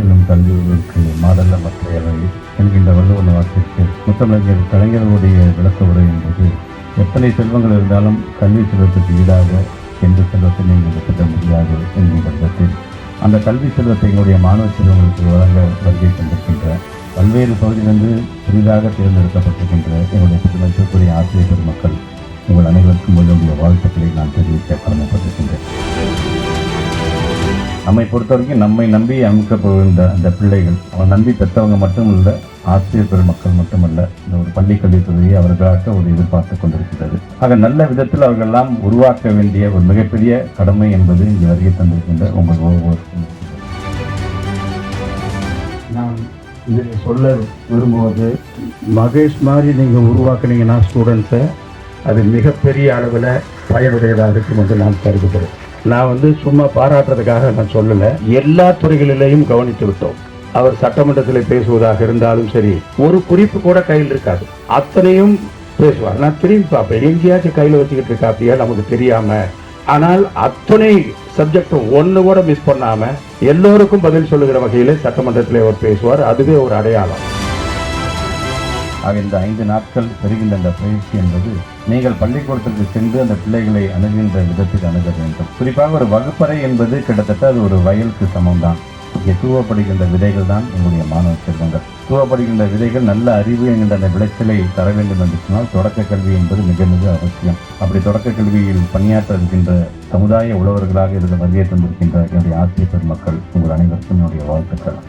செல்லும் கல்விகளுக்கு மாடல்ல மற்றையவை என்கின்ற வள்ளுவன் வாக்கிற்கு முத்தமிழர் கலைஞர்களுடைய விளக்க உரை என்பது எத்தனை செல்வங்கள் இருந்தாலும் கல்வி செல்வத்துக்கு ஈடாக எந்த செல்வத்தை நீங்கள் எடுத்துக்க முடியாது என்கின்ற விதத்தில் அந்த கல்வி செல்வத்தை எங்களுடைய மாணவ செல்வங்களுக்கு வழங்க வருகை தந்திருக்கின்ற பல்வேறு பகுதியிலிருந்து புதிதாக தேர்ந்தெடுக்கப்பட்டிருக்கின்ற எங்களுடைய புதுமைக்குரிய ஆசிரியர் பெருமக்கள் உங்கள் அனைவருக்கும் என்னுடைய வாழ்த்துக்களை நான் தெரிவிக்க கடமைப்பட்டிருக்கின்றேன். நம்மை பொறுத்த வரைக்கும் நம்மை நம்பி அமைக்கப்படுகின்ற அந்த பிள்ளைகள் அவன் நம்பி பெற்றவங்க மட்டும் இல்லை ஆசிரியர் பெருமக்கள் மட்டுமல்ல இந்த ஒரு பள்ளிக்கல்வித்துறையை அவர்களாக ஒரு எதிர்பார்த்து கொண்டிருக்கிறது. ஆக நல்ல விதத்தில் அவர்களெல்லாம் உருவாக்க வேண்டிய ஒரு மிகப்பெரிய கடமை என்பது இங்கே வருகை தந்திருக்கின்ற உங்கள் ஒவ்வொருவருக்கும். நான் இதில் சொல்ல விரும்புவது மகேஷ் மாதிரி நீங்கள் உருவாக்குனீங்கன்னா ஸ்டூடெண்ட்ஸை அது மிகப்பெரிய அளவில் பயனுடையதாக இருக்கும் என்று நான் கருதுகிறேன். நான் வந்து சும்மா பாராட்டுறதுக்காக நான் சொல்லலை. எல்லா துறைகளிலேயும் கவனித்து விட்டோம். அவர் சட்டமன்றத்தில் பேசுவதாக இருந்தாலும் சரி ஒரு குறிப்பு கூட கையில் இருக்காது. அத்தனையும் பேசுவார். நான் திரும்பி பார்ப்பேன். எங்கேயாச்சும் கையில் வச்சுக்கிட்டு இருக்கா அப்படியா? நமக்கு தெரியாம. ஆனால் அத்தனை சப்ஜெக்ட் ஒன்று கூட மிஸ் பண்ணாம எல்லோருக்கும் பதில் சொல்லுகிற வகையில் சட்டமன்றத்தில் அவர் பேசுவார். அதுவே ஒரு அடையாளம். ஆக இந்த ஐந்து நாட்கள் பெறுகின்ற அந்த பயிற்சி என்பது நீங்கள் பள்ளிக்கூடத்திற்கு சென்று அந்த பிள்ளைகளை அணுகின்ற விதத்தில் அணுக வேண்டும். குறிப்பாக ஒரு வகுப்பறை என்பது கிட்டத்தட்ட அது ஒரு வயலுக்கு சமம்தான். இங்கே தூவப்படுகின்ற விதைகள் தான் எங்களுடைய மாணவ செல்வங்கள். தூவப்படுகின்ற விதைகள் நல்ல அறிவு என்கின்ற அந்த விளைச்சலை தர வேண்டும் என்று சொன்னால் தொடக்க கல்வி என்பது மிக மிக அவசியம். அப்படி தொடக்க கல்வியில் பணியாற்ற இருக்கின்ற சமுதாய உழவர்களாக இருந்த வருகை தந்திருக்கின்ற என்னுடைய ஆசிரியர் பெருமக்கள் உங்கள் அனைவருக்கும் என்னுடைய வாழ்த்துக்கள்.